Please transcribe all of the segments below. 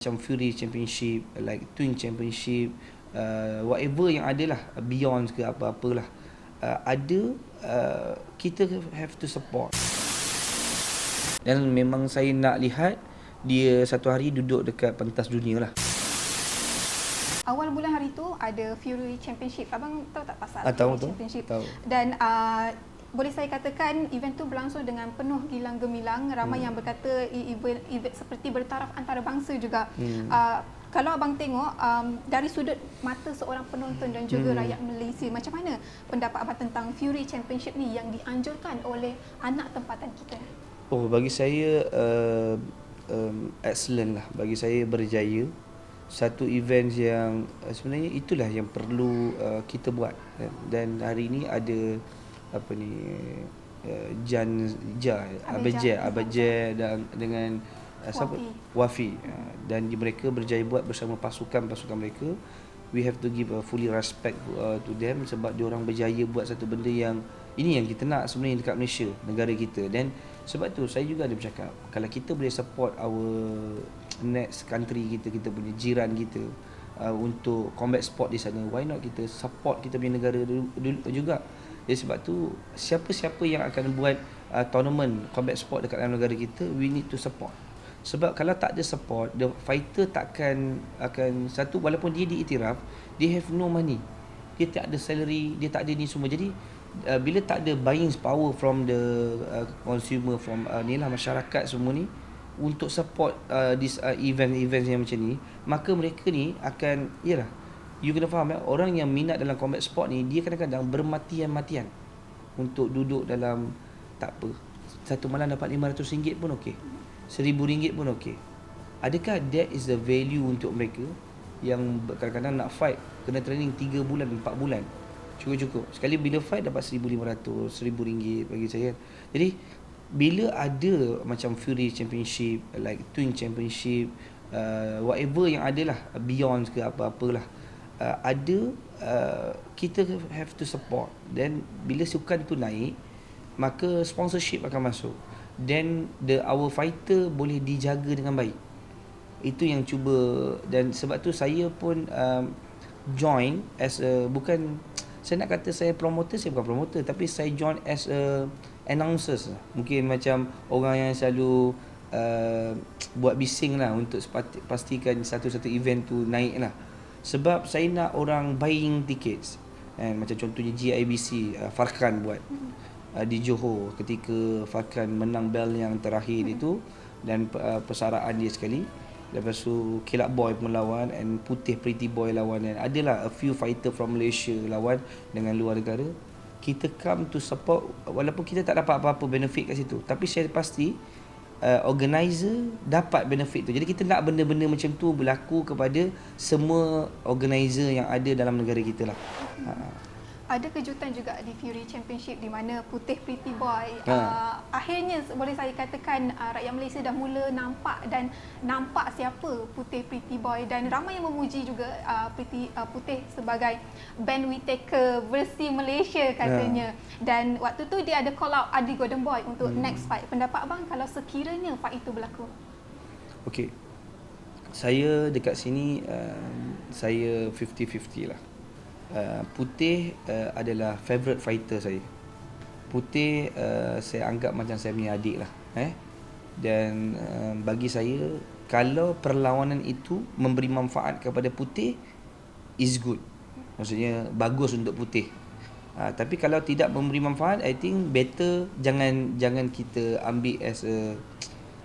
macam Fury Championship, like Twin Championship, uh, whatever yang ada lah, Beyond ke apa-apalah. Uh, ada, uh, kita have to support. Dan memang saya nak lihat dia satu hari duduk dekat pentas dunia lah. Awal bulan hari tu ada Fury Championship. Abang tahu tak pasal Ah, tahu, Fury tahu. Championship? Tahu. Dan uh, boleh saya katakan event tu berlangsung dengan penuh gilang gemilang. Ramai Hmm. yang berkata event, event seperti bertaraf antarabangsa juga. Hmm. Uh, kalau abang tengok um, dari sudut mata seorang penonton dan juga Hmm. rakyat Malaysia, macam mana pendapat abang tentang Fury Championship ni yang dianjurkan oleh anak tempatan kita? Oh, bagi saya uh, um, excellent lah. Bagi saya berjaya. Satu event yang uh, sebenarnya itulah yang perlu uh, kita buat. Dan hari ini ada apa ni uh, Jan Ja Abeja. Abeja dan dengan uh, siapa? Wafi. Wafi. Uh, dan mereka berjaya buat bersama pasukan-pasukan mereka. We have to give a fully respect uh, to them sebab dia orang berjaya buat satu benda yang ini yang kita nak sebenarnya dekat Malaysia negara kita. Dan sebab tu saya juga ada bercakap kalau kita boleh support our next country kita kita punya jiran kita uh, untuk combat sport di sana why not kita support kita punya negara dulu, dulu juga jadi sebab tu siapa-siapa yang akan buat uh, tournament combat sport dekat dalam negara kita we need to support. Sebab kalau tak ada support the fighter takkan akan satu walaupun dia diiktiraf they have no money. Dia tak ada salary dia tak ada ni semua. Jadi uh, bila tak ada buying power from the uh, consumer from uh, ni lah masyarakat semua ni untuk support uh, this uh, event-event yang macam ni maka mereka ni akan yalah you kena faham ya orang yang minat dalam combat sport ni dia kadang-kadang bermatian-matian untuk duduk dalam tak apa satu malam dapat RM500 pun okey. RM1000 pun okey. Adakah that is the value untuk mereka yang kadang-kadang nak fight kena training 3 bulan 4 bulan? Cukup-cukup. Sekali bila fight dapat RM1500 RM1000 bagi saya. Jadi bila ada macam Fury Championship like Twin Championship uh, whatever yang ada lah Beyond ke apa-apalah uh, ada uh, kita have to support. Then bila sukan tu naik maka sponsorship akan masuk. Then the our fighter boleh dijaga dengan baik. Itu yang cuba dan sebab tu saya pun um, join as a bukan saya nak kata saya promoter saya bukan promoter tapi saya join as a announcers. Mungkin macam orang yang selalu uh, buat bising lah untuk pastikan satu-satu event tu naik lah sebab saya nak orang buying tickets. Kan macam contohnya GIBC uh, Farkan buat. Uh, di Johor ketika Farkan menang bel yang terakhir itu dan uh, persaraan dia sekali. Lepas tu Kilap Boy pun lawan and Putih Pretty Boy lawan. Dan adalah a few fighter from Malaysia lawan dengan luar negara. Kita come to support walaupun kita tak dapat apa-apa benefit kat situ. Tapi saya pasti uh, organizer dapat benefit tu. Jadi kita nak benda-benda macam tu berlaku kepada semua organizer yang ada dalam negara kita lah. Ha. Ada kejutan juga di Fury Championship di mana Putih Pretty Boy Ha. uh, akhirnya boleh saya katakan uh, rakyat Malaysia dah mula nampak dan nampak siapa Putih Pretty Boy dan ramai yang memuji juga uh, Pretty uh, Putih sebagai band Whittaker versi Malaysia katanya. Dan waktu tu dia ada call out Adi Golden Boy untuk Hmm. next fight. Pendapat abang kalau sekiranya fight itu berlaku? Okey. Saya dekat sini um, saya 50-50 lah. Uh, Putih uh, adalah favourite fighter saya. Putih uh, saya anggap macam saya punya adik lah. Eh? Dan uh, bagi saya kalau perlawanan itu memberi manfaat kepada Putih is good. Maksudnya bagus untuk Putih. Uh, tapi kalau tidak memberi manfaat I think better jangan jangan kita ambil as a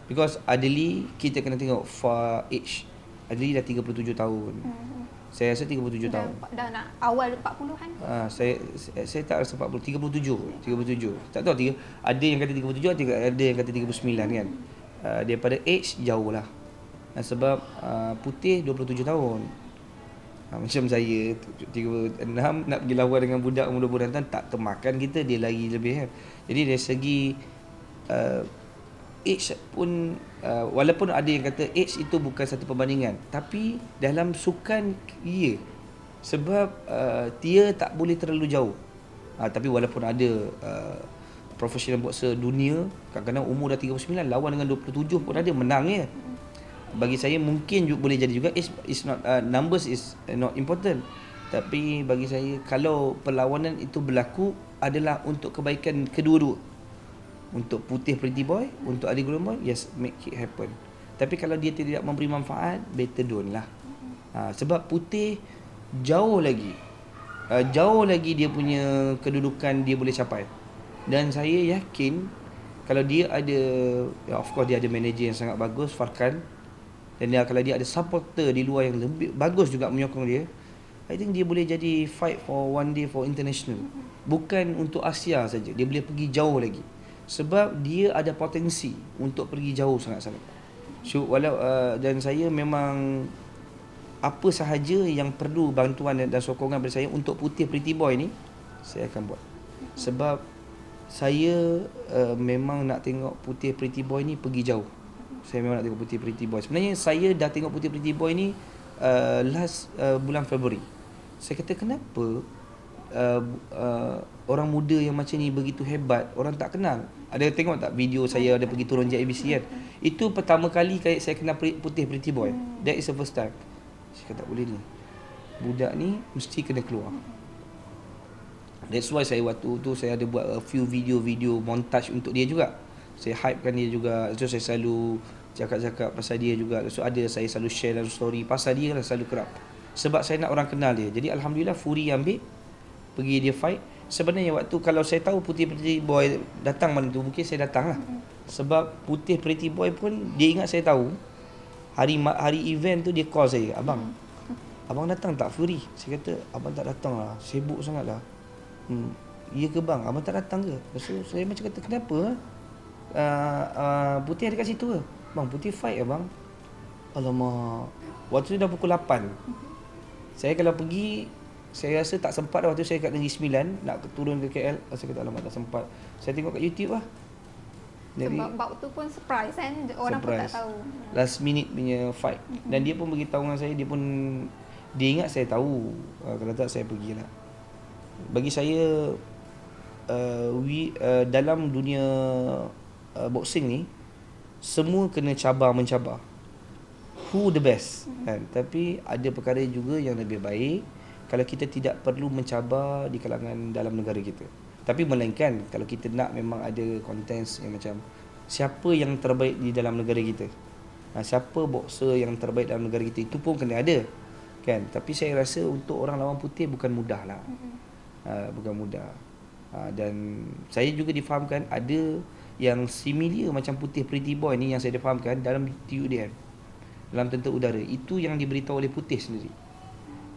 because Adeli kita kena tengok for age. Adeli dah 37 tahun. Hmm. Saya rasa 37 Dah, tahun. dah nak awal 40-an. Ah, saya, saya saya tak rasa 40 37 37 tak tahu tiga, ada yang kata 37 ada yang kata 39 kan. Uh, daripada age jauh lah. Uh, sebab uh, putih 27 tahun. Uh, macam saya 36 nak pergi lawan dengan budak umur 20 tahun tak termakan kita dia lagi lebih kan. Jadi dari segi uh, age pun uh, walaupun ada yang kata age itu bukan satu perbandingan tapi dalam sukan ya sebab uh, dia tak boleh terlalu jauh. Uh, tapi walaupun ada uh, professional boxer dunia kadang-kadang umur dah 39 lawan dengan 27 pun ada menang ya. Bagi saya mungkin juga boleh jadi juga is is not uh, numbers is not important. Tapi bagi saya kalau perlawanan itu berlaku adalah untuk kebaikan kedua-dua untuk putih pretty boy untuk adik golden boy yes make it happen. Tapi kalau dia tidak memberi manfaat better don't lah. Ha, sebab putih jauh lagi. Uh, jauh lagi dia punya kedudukan dia boleh capai. Dan saya yakin kalau dia ada ya of course dia ada manager yang sangat bagus Farkan. Dan dia kalau dia ada supporter di luar yang lebih bagus juga menyokong dia I think dia boleh jadi fight for one day for international. Bukan untuk Asia saja dia boleh pergi jauh lagi sebab dia ada potensi untuk pergi jauh sangat-sangat so, walau uh, dan saya memang apa sahaja yang perlu bantuan dan sokongan dari saya untuk putih pretty boy ni saya akan buat sebab saya uh, memang nak tengok putih pretty boy ni pergi jauh. Saya memang nak tengok putih pretty boy. Sebenarnya saya dah tengok putih pretty boy ni uh, last uh, bulan Februari. Saya kata kenapa uh, uh, orang muda yang macam ni begitu hebat, orang tak kenal. Ada tengok tak video saya ada pergi turun JABC kan? Itu pertama kali saya kenal putih pretty boy. That is the first time. Saya kata tak boleh ni. Budak ni mesti kena keluar. That's why saya waktu tu saya ada buat a few video-video montage untuk dia juga. Saya hypekan dia juga. So saya selalu cakap-cakap pasal dia juga. So ada saya selalu share dalam story pasal dia lah selalu kerap. Sebab saya nak orang kenal dia. Jadi alhamdulillah Fury ambil pergi dia fight. Sebenarnya waktu kalau saya tahu Putih Pretty Boy datang malam tu mungkin saya datang lah. Sebab Putih Pretty Boy pun dia ingat saya tahu. Hari hari event tu dia call saya, abang. Abang datang tak Fury? Saya kata abang tak datang lah. Sibuk sangat lah. Hmm. Ya ke bang? Abang tak datang ke? Lepas tu saya macam kata kenapa? Uh, uh, putih ada kat situ ke? Bang putih fight ya bang? Alamak. Waktu tu dah pukul 8. Saya kalau pergi saya rasa tak sempat dah waktu saya kat Negeri Sembilan nak turun ke KL. Saya kata alamak tak sempat. Saya tengok kat YouTube lah. Jadi, Sebab waktu pun surprise kan orang surprise. pun tak tahu. Last minute punya fight. Dan dia pun beritahu dengan saya dia pun dia ingat saya tahu. Uh, kalau tak saya pergilah bagi saya uh, we uh, dalam dunia uh, boxing ni semua kena cabar mencabar who the best mm-hmm. kan tapi ada perkara juga yang lebih baik kalau kita tidak perlu mencabar di kalangan dalam negara kita tapi melainkan kalau kita nak memang ada kontens yang macam siapa yang terbaik di dalam negara kita ha, siapa boxer yang terbaik dalam negara kita itu pun kena ada kan tapi saya rasa untuk orang lawan putih bukan mudah lah mm-hmm. Ah, bukan mudah. Uh, dan saya juga difahamkan ada yang similar macam putih pretty boy ni yang saya difahamkan dalam TUDM. Dalam tentera udara. Itu yang diberitahu oleh putih sendiri.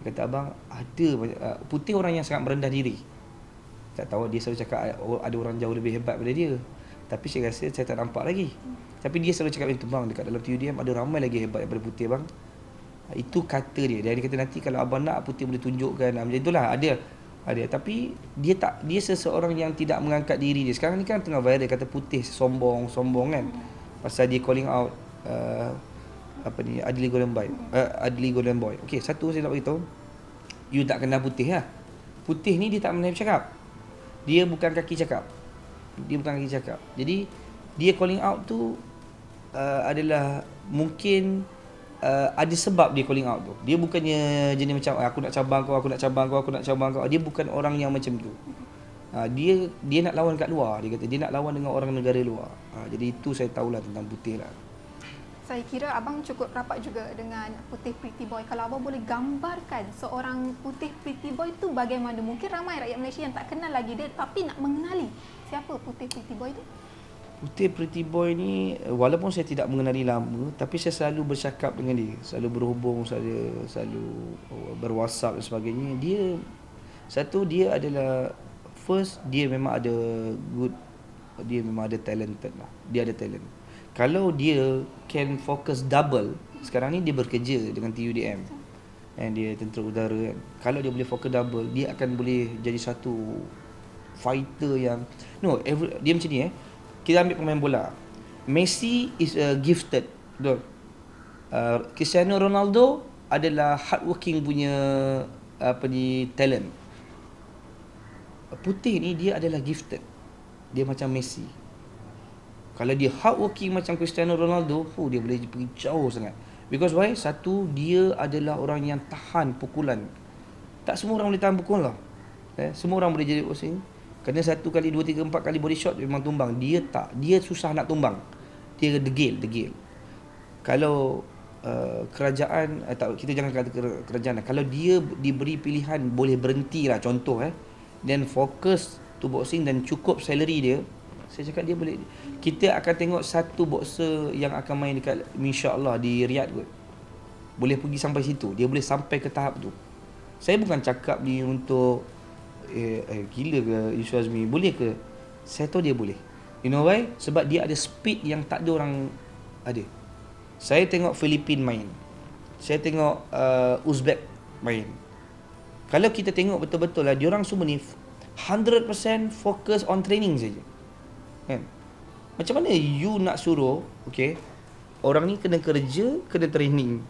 Kata abang ada uh, putih orang yang sangat merendah diri. Tak tahu dia selalu cakap oh, ada orang jauh lebih hebat daripada dia. Tapi saya rasa saya tak nampak lagi. Tapi dia selalu cakap itu bang dekat dalam TUDM ada ramai lagi hebat daripada putih bang. Itu kata dia. Dia kata nanti kalau abang nak putih boleh tunjukkan macam itulah ada ada tapi dia tak dia seseorang yang tidak mengangkat diri dia sekarang ni kan tengah viral kata putih sombong sombong kan pasal dia calling out uh, apa ni Adli Golden Boy uh, Adli Golden Boy okey satu saya nak beritahu you tak kenal putih lah putih ni dia tak pernah cakap dia bukan kaki cakap dia bukan kaki cakap jadi dia calling out tu uh, adalah mungkin uh, ada sebab dia calling out tu. Dia bukannya jenis macam aku nak cabang kau, aku nak cabang kau, aku nak cabang kau. Dia bukan orang yang macam tu. Uh, dia dia nak lawan kat luar. Dia kata dia nak lawan dengan orang negara luar. Uh, jadi itu saya tahulah tentang putih lah. Saya kira abang cukup rapat juga dengan putih pretty boy. Kalau abang boleh gambarkan seorang putih pretty boy tu bagaimana? Mungkin ramai rakyat Malaysia yang tak kenal lagi dia tapi nak mengenali siapa putih pretty boy tu. Putih Pretty Boy ni walaupun saya tidak mengenali lama tapi saya selalu bercakap dengan dia, selalu berhubung, selalu selalu oh, berwhatsapp dan sebagainya. Dia satu dia adalah first dia memang ada good dia memang ada talented lah. Dia ada talent. Kalau dia can focus double, sekarang ni dia bekerja dengan TUDM. And dia tentera udara kan. Kalau dia boleh fokus double, dia akan boleh jadi satu fighter yang no, every, dia macam ni eh kita ambil pemain bola. Messi is a gifted. Betul. Uh, Cristiano Ronaldo adalah hardworking punya apa ni talent. Putih ni dia adalah gifted. Dia macam Messi. Kalau dia hardworking macam Cristiano Ronaldo, oh, dia boleh pergi jauh sangat. Because why? Satu, dia adalah orang yang tahan pukulan. Tak semua orang boleh tahan pukulan lah. Eh, semua orang boleh jadi boxing. Kena satu kali, dua, tiga, empat kali body shot memang tumbang. Dia tak. Dia susah nak tumbang. Dia degil, degil. Kalau uh, kerajaan, uh, tak, kita jangan kata kerajaan. Lah. Kalau dia diberi pilihan boleh berhenti lah contoh eh. Then fokus to boxing dan cukup salary dia. Saya cakap dia boleh kita akan tengok satu boxer yang akan main dekat insya-Allah di Riyadh kot. Boleh pergi sampai situ. Dia boleh sampai ke tahap tu. Saya bukan cakap ni untuk eh, eh gila ke Yusuf Azmi. Boleh ke? Saya tahu dia boleh. You know why? Sebab dia ada speed yang tak ada orang ada. Saya tengok Filipin main. Saya tengok uh, Uzbek main. Kalau kita tengok betul-betul lah, diorang semua ni 100% fokus on training saja. Kan? Macam mana you nak suruh Okay Orang ni kena kerja Kena training.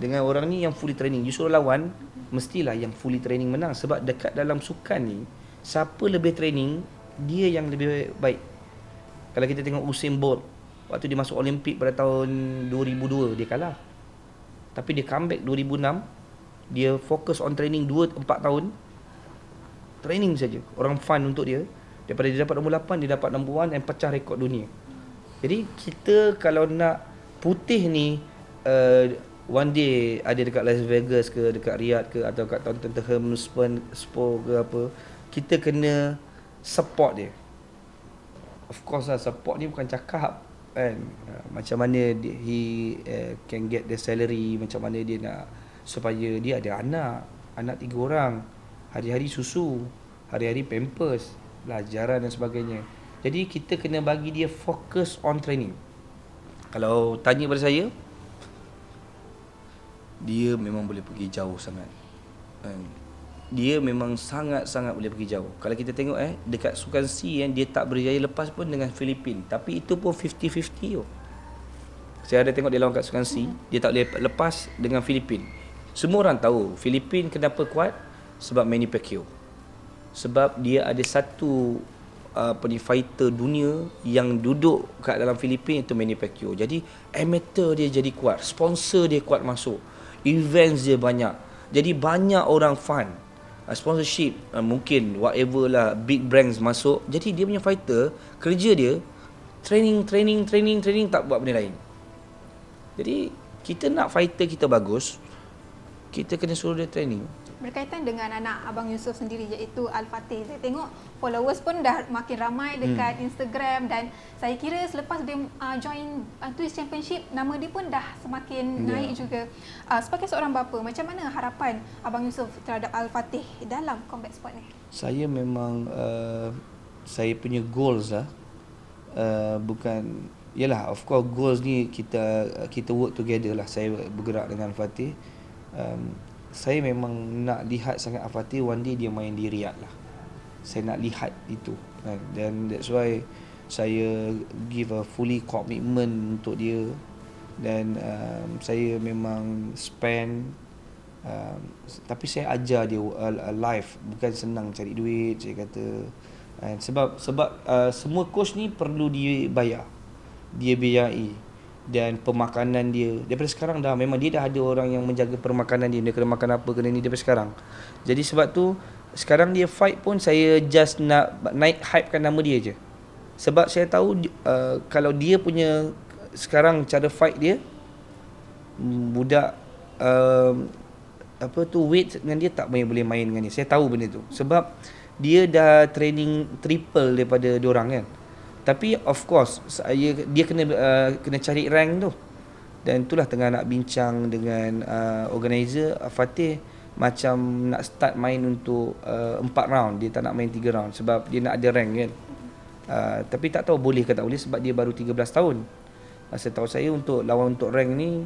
Dengan orang ni yang fully training. You suruh lawan Mestilah yang fully training menang. Sebab dekat dalam sukan ni Siapa lebih training Dia yang lebih baik. Kalau kita tengok Usain Bolt Waktu dia masuk Olimpik pada tahun 2002 Dia kalah. Tapi dia comeback 2006 Dia fokus on training 2-4 tahun. Training saja. Orang fun untuk dia Daripada dia dapat nombor 8 Dia dapat nombor 1 Dan pecah rekod dunia. Jadi kita kalau nak Putih ni uh, One day Ada dekat Las Vegas ke Dekat Riyadh ke Atau kat Tottenham Spur ke apa Kita kena Support dia. Of course lah Support ni bukan cakap kan? Uh, macam mana dia, he uh, can get the salary macam mana dia nak supaya dia ada anak anak tiga orang. Hari-hari susu hari-hari pampers pelajaran dan sebagainya. Jadi kita kena bagi dia fokus on training. Kalau tanya pada saya, dia memang boleh pergi jauh sangat. Dia memang sangat-sangat boleh pergi jauh. Kalau kita tengok eh dekat Sukan C yang dia tak berjaya lepas pun dengan Filipin, tapi itu pun 50-50 oh. Saya ada tengok dia lawan kat Sukan C, dia tak boleh lepas dengan Filipin. Semua orang tahu Filipin kenapa kuat sebab Manny Pacquiao sebab dia ada satu uh, apa ni fighter dunia yang duduk kat dalam Filipin itu Manny Pacquiao. Jadi amateur dia jadi kuat, sponsor dia kuat masuk. Events dia banyak. Jadi banyak orang fun. Uh, sponsorship uh, mungkin whatever lah big brands masuk. Jadi dia punya fighter kerja dia training training training training tak buat benda lain. Jadi kita nak fighter kita bagus, kita kena suruh dia training berkaitan dengan anak Abang Yusof sendiri iaitu Al-Fatih. Saya tengok followers pun dah makin ramai dekat hmm. Instagram dan saya kira selepas dia uh, join uh, Twist Championship nama dia pun dah semakin yeah. naik juga. Uh, sebagai seorang bapa, macam mana harapan Abang Yusof terhadap Al-Fatih dalam combat sport ni? Saya memang uh, saya punya goals lah uh, bukan yalah of course goals ni kita kita work together lah saya bergerak dengan Fatih um, saya memang nak lihat sangat Afati one day dia main di Riyadh lah. Saya nak lihat itu kan. Dan that's why saya give a fully commitment untuk dia. Dan um, saya memang spend um, tapi saya ajar dia uh, life. Bukan senang cari duit saya kata. And sebab sebab uh, semua coach ni perlu dibayar. Dia biayai dan pemakanan dia. Daripada sekarang dah memang dia dah ada orang yang menjaga permakanan dia. Dia kena makan apa kena ni daripada sekarang. Jadi sebab tu sekarang dia fight pun saya just nak naik hypekan nama dia je. Sebab saya tahu uh, kalau dia punya sekarang cara fight dia budak uh, apa tu weight dengan dia tak boleh boleh main dengan dia. Saya tahu benda tu. Sebab dia dah training triple daripada dia orang kan tapi of course saya dia kena uh, kena cari rank tu. Dan itulah tengah nak bincang dengan uh, organizer uh, Fatih macam nak start main untuk uh, 4 round dia tak nak main 3 round sebab dia nak ada rank kan. Uh, tapi tak tahu boleh ke tak boleh sebab dia baru 13 tahun. Uh, saya tahu saya untuk lawan untuk rank ni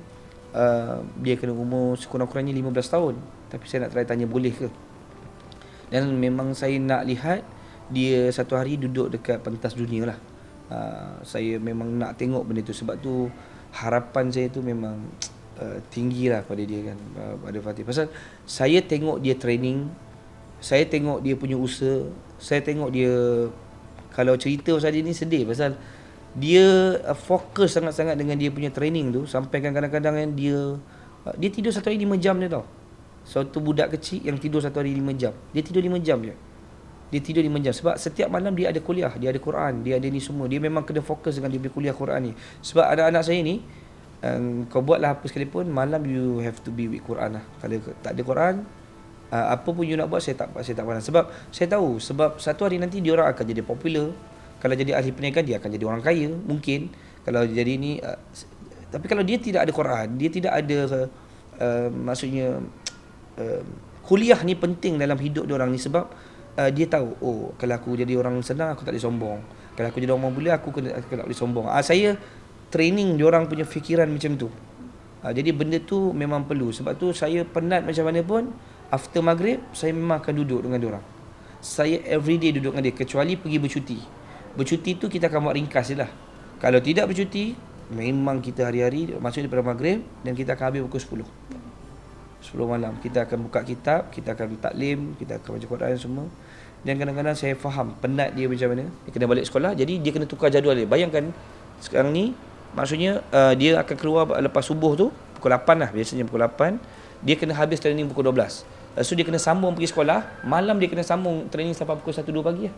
uh, dia kena umur sekurang-kurangnya 15 tahun. Tapi saya nak try tanya boleh ke. Dan memang saya nak lihat dia satu hari duduk dekat pentas dunia lah. Uh, saya memang nak tengok benda tu sebab tu harapan saya tu memang uh, tinggi lah pada dia kan uh, pada Fatih. Pasal saya tengok dia training, saya tengok dia punya usaha, saya tengok dia kalau cerita pasal dia ni sedih pasal dia uh, fokus sangat-sangat dengan dia punya training tu sampai kan kadang-kadang kan dia uh, dia tidur satu hari 5 jam dia tau. Suatu budak kecil yang tidur satu hari 5 jam. Dia tidur 5 jam je. Dia tidur 5 jam sebab setiap malam dia ada kuliah, dia ada Quran, dia ada ni semua. Dia memang kena fokus dengan dia punya kuliah Quran ni. Sebab ada anak saya ni um, kau buatlah apa sekalipun malam you have to be with Quran lah. Kalau tak ada Quran uh, apa pun you nak buat saya tak saya tak pandang sebab saya tahu sebab satu hari nanti dia orang akan jadi popular kalau jadi ahli perniagaan dia akan jadi orang kaya mungkin kalau jadi ni uh, tapi kalau dia tidak ada Quran dia tidak ada uh, maksudnya uh, kuliah ni penting dalam hidup dia orang ni sebab uh, dia tahu oh kalau aku jadi orang senang aku tak boleh sombong. Kalau aku jadi orang mulia aku kena aku tak boleh sombong. Uh, saya training dia orang punya fikiran macam tu. Uh, jadi benda tu memang perlu. Sebab tu saya penat macam mana pun after maghrib saya memang akan duduk dengan dia orang. Saya everyday duduk dengan dia kecuali pergi bercuti. Bercuti tu kita akan buat ringkas je lah. Kalau tidak bercuti, memang kita hari-hari maksudnya daripada maghrib dan kita akan habis pukul 10. 10 malam kita akan buka kitab, kita akan taklim, kita akan baca Quran semua. Dan kadang-kadang saya faham penat dia macam mana. Dia kena balik sekolah, jadi dia kena tukar jadual dia. Bayangkan sekarang ni maksudnya uh, dia akan keluar lepas subuh tu pukul 8 lah biasanya pukul 8. Dia kena habis training pukul 12. Lepas tu dia kena sambung pergi sekolah, malam dia kena sambung training sampai pukul 1 2 pagi lah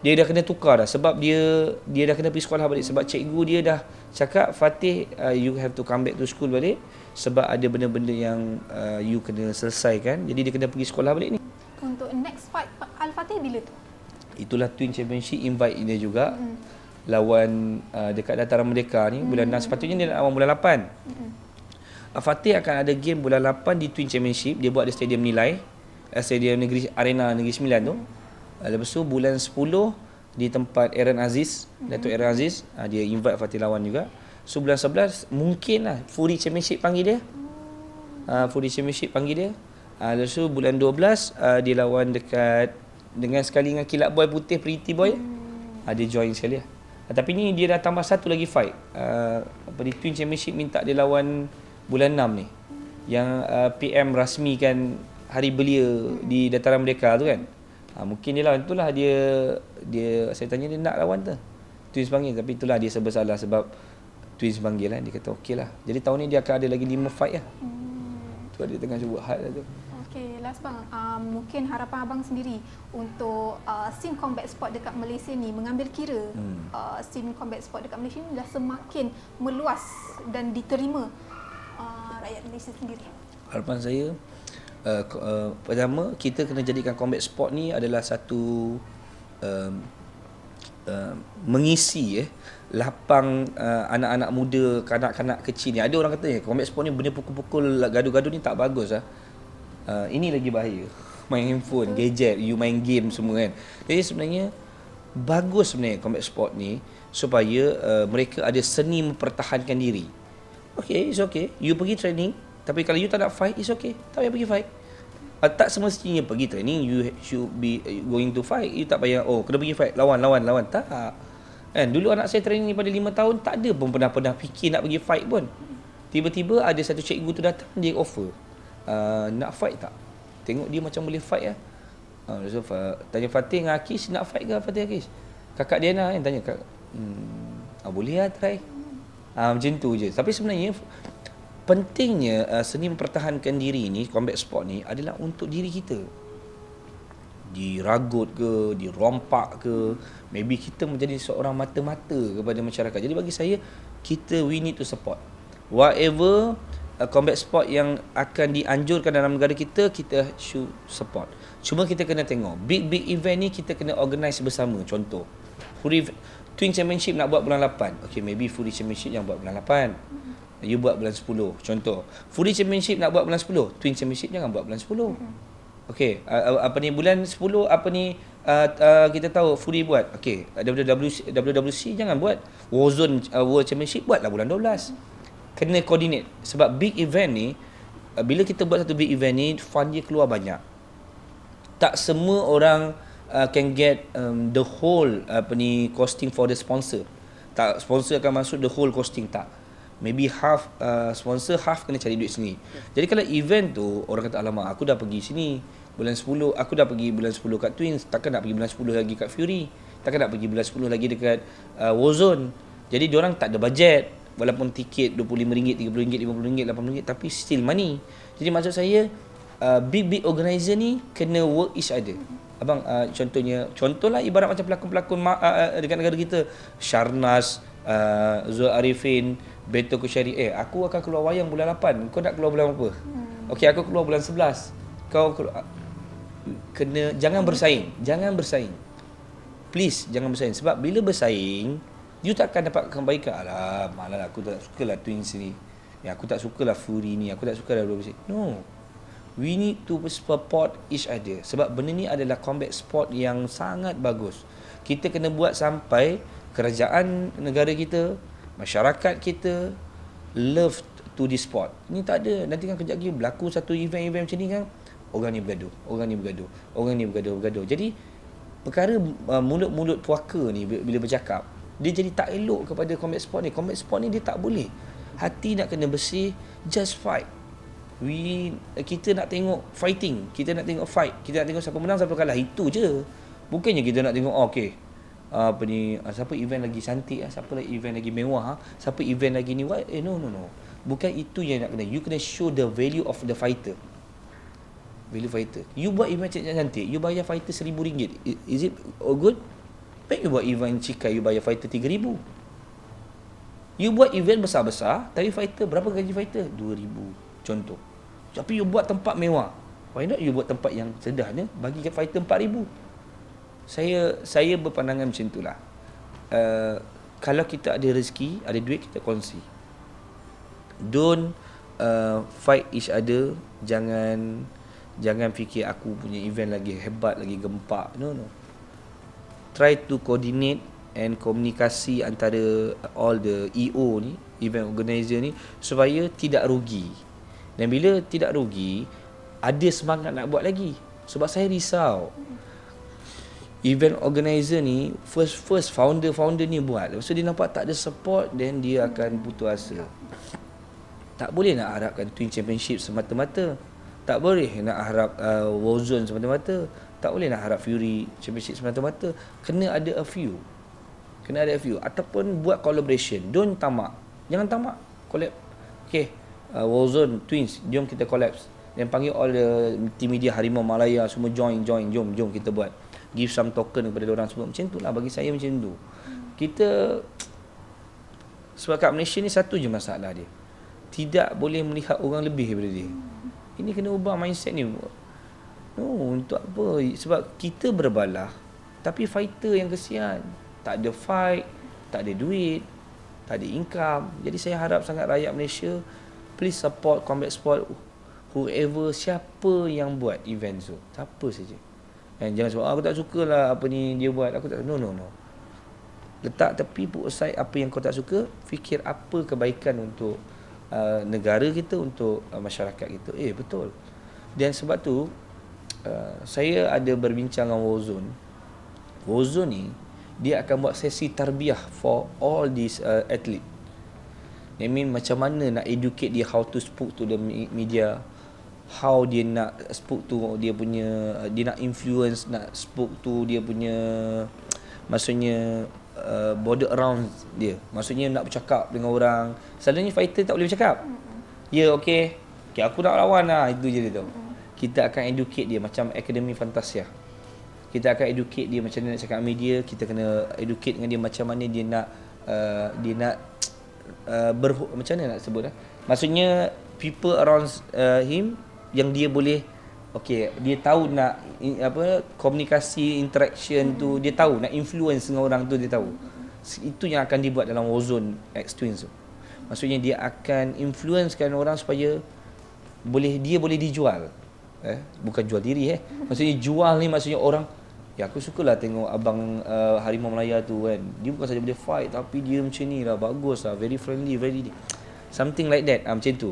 dia dah kena tukar dah sebab dia dia dah kena pergi sekolah balik sebab cikgu dia dah cakap Fatih uh, you have to come back to school balik sebab ada benda-benda yang uh, you kena selesaikan jadi dia kena pergi sekolah balik ni untuk next fight Al-Fatih bila tu itulah twin championship invite dia juga mm-hmm. lawan uh, dekat dataran merdeka ni bulan mm-hmm. sepatutnya dia lawan bulan 8 mm-hmm. Al-Fatih akan ada game bulan 8 di twin championship dia buat di stadium nilai uh, stadium negeri arena negeri 9 tu. Uh, lepas tu bulan 10 di tempat Aaron Aziz, mm-hmm. Datuk Aaron Aziz, uh, dia invite Fatih lawan juga. So bulan 11 mungkin lah Fury Championship panggil dia. Uh, Fury Championship panggil dia. Uh, lepas tu bulan 12 uh, dia lawan dekat dengan sekali dengan kilat boy putih Pretty Boy. Mm. Uh, dia join sekali lah. Uh, tapi ni dia dah tambah satu lagi fight. Uh, apa di Twin Championship minta dia lawan bulan 6 ni. Yang uh, PM rasmikan hari belia di dataran merdeka tu kan. Ha, mungkin dia lawan itulah dia dia saya tanya dia nak lawan tu. Twins panggil tapi itulah dia sebersalah sebab Twins panggil lah dia kata okey lah. Jadi tahun ni dia akan ada lagi 5 fight lah. Hmm. Tu dia tengah cuba hal lah tu. Okey, last bang, um, mungkin harapan abang sendiri untuk uh, scene combat sport dekat Malaysia ni mengambil kira hmm. uh, scene combat sport dekat Malaysia ni dah semakin meluas dan diterima uh, rakyat Malaysia sendiri. Harapan saya uh, uh, pertama kita kena jadikan combat sport ni adalah satu uh, uh, mengisi eh lapang uh, anak-anak muda kanak-kanak kecil ni ada orang kata eh combat sport ni benda pukul-pukul gaduh-gaduh ni tak bagus ah uh, ini lagi bahaya main handphone gadget you main game semua kan jadi sebenarnya bagus sebenarnya combat sport ni supaya uh, mereka ada seni mempertahankan diri okay it's okay you pergi training tapi kalau you tak nak fight, it's okay. Tak payah pergi fight. Uh, tak semestinya pergi training, you should be uh, going to fight. You tak payah, oh, kena pergi fight. Lawan, lawan, lawan. Tak. Kan? Dulu anak saya training pada 5 tahun, tak ada pun pernah-pernah fikir nak pergi fight pun. Tiba-tiba ada satu cikgu tu datang, dia offer. Uh, nak fight tak? Tengok dia macam boleh fight lah. Uh, so, uh, tanya Fatih dengan Akish, nak fight ke Fatih Akish? Kakak dia nak kan, tanya kakak. Hmm, uh, boleh lah try. Uh, macam tu je. Tapi sebenarnya pentingnya uh, seni mempertahankan diri ni combat sport ni adalah untuk diri kita diragut ke dirompak ke maybe kita menjadi seorang mata-mata kepada masyarakat. Jadi bagi saya kita we need to support. Whatever uh, combat sport yang akan dianjurkan dalam negara kita kita should support. Cuma kita kena tengok big big event ni kita kena organize bersama. Contoh Fury Twin Championship nak buat bulan 8 okay maybe Fury Championship yang buat bulan 8 You buat bulan 10 Contoh Fury Championship nak buat bulan 10 Twin Championship jangan buat bulan 10 Okay uh, Apa ni bulan 10 Apa ni uh, uh, Kita tahu Fury buat. Okay WWC, WWC jangan buat. Warzone uh, World Championship Buatlah bulan 12 mm-hmm. Kena coordinate. Sebab big event ni uh, Bila kita buat satu big event ni Fund dia keluar banyak. Tak semua orang uh, Can get um, The whole Apa ni Costing for the sponsor. Tak sponsor akan masuk The whole costing Tak. Maybe half uh, sponsor half kena cari duit sendiri. Jadi kalau event tu orang kata alamak aku dah pergi sini bulan 10 aku dah pergi bulan 10 kat Twins takkan nak pergi bulan 10 lagi kat Fury takkan nak pergi bulan 10 lagi dekat uh, Warzone Jadi orang tak ada bajet walaupun tiket RM25, RM30, RM50, RM80 tapi still money. Jadi maksud saya uh, big big organizer ni kena work each other. Abang uh, contohnya contohlah ibarat macam pelakon-pelakon ma- uh, uh, dekat negara kita Sharnas, uh, Zul Arifin, Beto Kusyari. Eh aku akan keluar wayang bulan 8. Kau nak keluar bulan apa? Hmm. Okey aku keluar bulan 11. Kau keluar, kena jangan bersaing. Jangan bersaing. Please jangan bersaing sebab bila bersaing you tak akan dapat kebaikan. Alah, malah aku tak suka lah twins ni. Ya, aku tak suka lah Fury ni. Aku tak suka lah dua No. We need to support each other. Sebab benda ni adalah combat sport yang sangat bagus. Kita kena buat sampai kerajaan negara kita, masyarakat kita love to this sport. Ni tak ada. Nanti kan kejap lagi berlaku satu event-event macam ni kan. Orang ni bergaduh. Orang ni bergaduh. Orang ni bergaduh. bergaduh. Jadi, perkara uh, mulut-mulut puaka ni bila bercakap, dia jadi tak elok kepada combat sport ni combat sport ni dia tak boleh hati nak kena bersih just fight we kita nak tengok fighting kita nak tengok fight kita nak tengok siapa menang siapa kalah itu je bukannya kita nak tengok oh, okey apa ni ah, siapa event lagi cantik siapa lagi event lagi mewah ah, siapa event lagi ni what eh no no no bukan itu yang nak kena you kena show the value of the fighter value fighter. You buat event cantik-cantik you bayar fighter seribu ringgit. Is it all good? Baik you buat event cikai you bayar fighter 3000 You buat event besar-besar Tapi fighter berapa gaji fighter? 2000 Contoh. Tapi you buat tempat mewah. Why not you buat tempat yang sederhana Bagi fighter 4000 Saya saya berpandangan macam itulah. Uh, Kalau kita ada rezeki Ada duit kita kongsi. Don't uh, Fight each other. Jangan Jangan fikir aku punya event lagi hebat Lagi gempak No no try to coordinate and komunikasi antara all the EO ni, event organizer ni supaya tidak rugi. Dan bila tidak rugi, ada semangat nak buat lagi. Sebab saya risau. Event organizer ni first first founder founder ni buat. Lepas tu dia nampak tak ada support then dia akan putus asa. Tak boleh nak harapkan Twin Championship semata-mata. Tak boleh nak harap uh, Warzone semata-mata. Tak boleh nak harap Fury Championship semata-mata. Kena ada a few. Kena ada a few. Ataupun buat collaboration. Don't tamak. Jangan tamak. Collab. Okay. Uh, Warzone Twins. Jom kita collapse dan panggil all the team media Harimau Malaya semua join join jom jom kita buat. Give some token kepada orang semua. Macam tu lah bagi saya macam tu. Kita sebab kat Malaysia ni satu je masalah dia. Tidak boleh melihat orang lebih daripada dia ini kena ubah mindset ni No, untuk apa? Sebab kita berbalah tapi fighter yang kesian. Tak ada fight, tak ada duit, tak ada income. Jadi saya harap sangat rakyat Malaysia please support combat sport whoever siapa yang buat event tu. Siapa saja. Dan jangan sebab ah, aku tak suka lah apa ni dia buat. Aku tak no no no. Letak tepi put aside apa yang kau tak suka, fikir apa kebaikan untuk uh, negara kita, untuk uh, masyarakat kita. Eh betul. Dan sebab tu Uh, saya ada berbincang dengan Warzone. Warzone ni dia akan buat sesi tarbiyah for all these uh, athlete. I mean macam mana nak educate dia how to speak to the media, how dia nak speak to dia punya uh, dia nak influence nak speak to dia punya maksudnya uh, border around dia. Maksudnya nak bercakap dengan orang. Selalunya fighter tak boleh bercakap. Ya yeah, okey. Okay, aku nak lawan lah. Itu je dia tahu kita akan educate dia macam akademi fantasia kita akan educate dia macam mana nak cakap media kita kena educate dengan dia macam mana dia nak uh, dia nak uh, ber, macam mana nak sebut lah maksudnya people around uh, him yang dia boleh Okay, dia tahu nak apa komunikasi interaction tu dia tahu nak influence dengan orang tu dia tahu. Itu yang akan dibuat dalam Ozone X Twins tu. Maksudnya dia akan influencekan orang supaya boleh dia boleh dijual. Eh bukan jual diri eh. Maksudnya jual ni maksudnya orang ya aku sukalah tengok abang uh, harimau melaya tu kan. Dia bukan saja boleh fight tapi dia macam ni lah bagus lah very friendly very something like that. Uh, macam tu